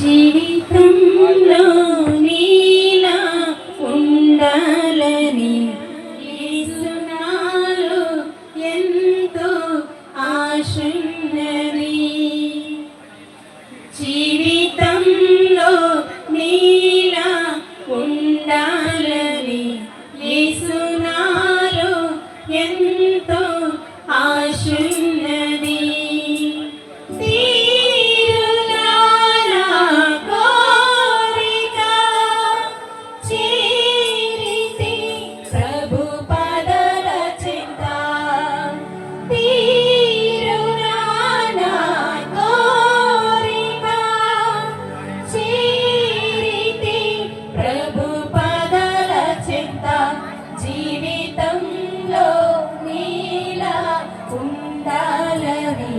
జీవితంలో నీలా ఉండాలని ఎంతో ఆశ కుండాలని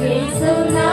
వేసునా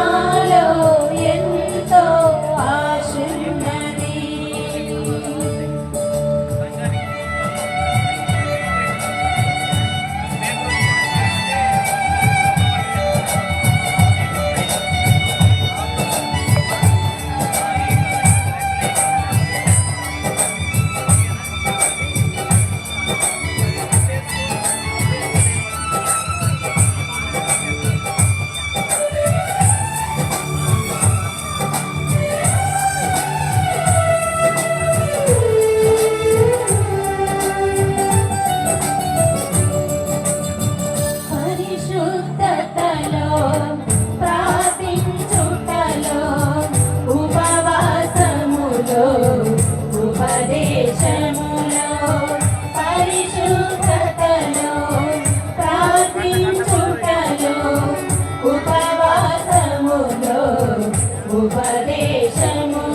Jesus.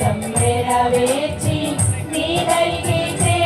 తమ్మెర వేచి నీదడికి చే